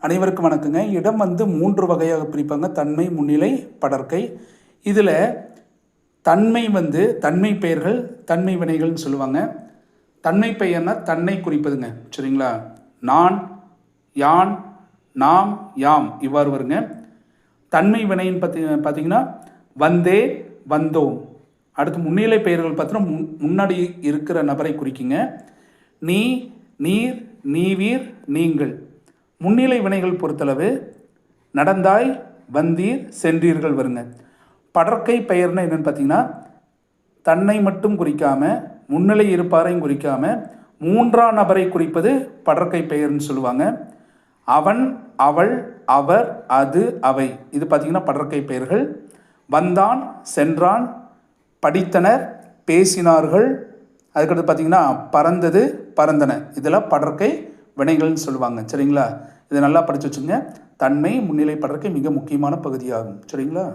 அனைவருக்கும் வணக்கங்க. இடம் வந்து மூன்று வகையாக பிரிப்பாங்க. தன்மை முன்னிலை படர்க்கை இதில் தன்மை வந்து தன்மை பெயர்கள் தன்மை வினைகள்னு சொல்லுவாங்க. தன்மை பெயர்னா தன்னை குறிப்பதுங்க. சரிங்களா? நான் யான் நாம் யாம் இவ்வாறு வருங்க. தன்மை வினைன்னு பார்த்தி பார்த்தீங்கன்னா வந்தே வந்தோம். அடுத்து முன்னிலை பெயர்கள் பார்த்தோன்னா முன் முன்னாடி இருக்கிற நபரை குறிக்குங்க. நீ நீர் நீவீர் நீங்கள். முன்னிலை வினைகள் பொறுத்தளவு நடந்தாய் வந்தீர் சென்றீர்கள் வருங்க. படற்கை பெயர்னா என்னென்னு பார்த்தீங்கன்னா தன்னை மட்டும் குறிக்காமல் முன்னிலை இருப்பாரையும் குறிக்காமல் மூன்றாம் நபரை குறிப்பது படற்கை பெயர்னு சொல்லுவாங்க. அவன் அவள் அவர் அது அவை. இது பார்த்தீங்கன்னா படற்கை பெயர்கள். வந்தான் சென்றான் படித்தனர் பேசினார்கள். அதுக்கடுத்து பார்த்தீங்கன்னா பறந்தது பறந்தன. இதெல்லாம் படற்கை வினைகள்னு சொல்லுவாங்க. சரிங்களா? இதை நல்லா படித்து வச்சுங்க தன்மை முன்னிலைப்படுறதுக்கு மிக முக்கியமான பகுதியாகும். சரிங்களா?